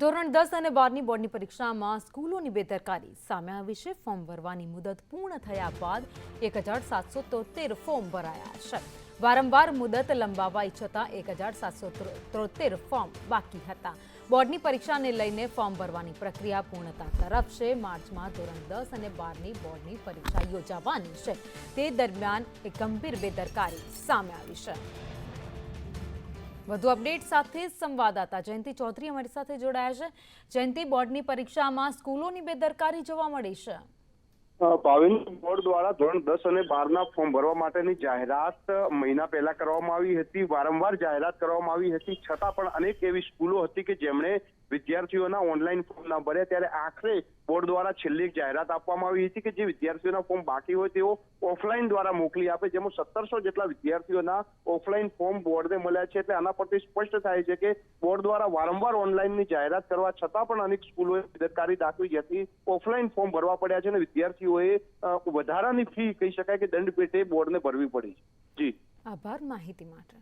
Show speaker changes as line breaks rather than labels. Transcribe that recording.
ધોરણ દસ અને બારની બોર્ડની પરીક્ષામાં સ્કૂલોની બેદરકારી, સામે આવી છે ફોર્મ ભરવાની મુદત પૂર્ણ થયા બાદ એક હજાર સાતસો તોતેર ફોર્મ ભરાયા છે. વારંવાર મુદત લંબાવાઈ છતાં એક હજાર સાતસો ત્રોતેર ફોર્મ બાકી હતા. બોર્ડની પરીક્ષાને લઈને ફોર્મ ભરવાની પ્રક્રિયા પૂર્ણતા તરફ છે. માર્ચમાં ધોરણ દસ અને બારની બોર્ડની પરીક્ષા યોજાવાની છે. તે દરમિયાન એક ગંભીર બેદરકારી સામે આવી છે. વધુ અપડેટ સાથે સંવાદદાતા જયંતિ ચૌધરી અમારી સાથે જોડાયા છે. જયંતિ બોર્ડની પરીક્ષામાં સ્કૂલોની બેદરકારી જોવા મળી છે.
ભાવિન બોર્ડ દ્વારા ધોરણ દસ અને બારના ફોર્મ ભરવા માટેની જાહેરાત મહિના પહેલા કરવામાં આવી હતી. વારંવાર જાહેરાત કરવામાં આવી હતી. છતાં પણ અનેક એવી સ્કૂલો હતી કે જેમણે વિદ્યાર્થીઓના ઓનલાઈન ફોર્મ ના ભર્યા. ત્યારે આખરે બોર્ડ દ્વારા છેલ્લી એક જાહેરાત આપવામાં આવી હતી કે જે વિદ્યાર્થીઓના ફોર્મ બાકી હોય તેઓ ઓફલાઈન દ્વારા મોકલી આપે, જેમાં સત્તરસો જેટલા વિદ્યાર્થીઓના ઓફલાઈન ફોર્મ બોર્ડને મળ્યા છે. એટલે આના પરથી સ્પષ્ટ થાય છે કે બોર્ડ દ્વારા વારંવાર ઓનલાઈનની જાહેરાત કરવા છતાં પણ અનેક સ્કૂલોએ બેદરકારી દાખવી જેથી ઓફલાઈન ફોર્મ ભરવા પડ્યા છે અને વિદ્યાર્થીઓએ અ, વધારાની ફી કહી શકાય કે દંડ પેટે બોર્ડને ભરવી પડી છે. જી.
આભાર માહિતી માટે.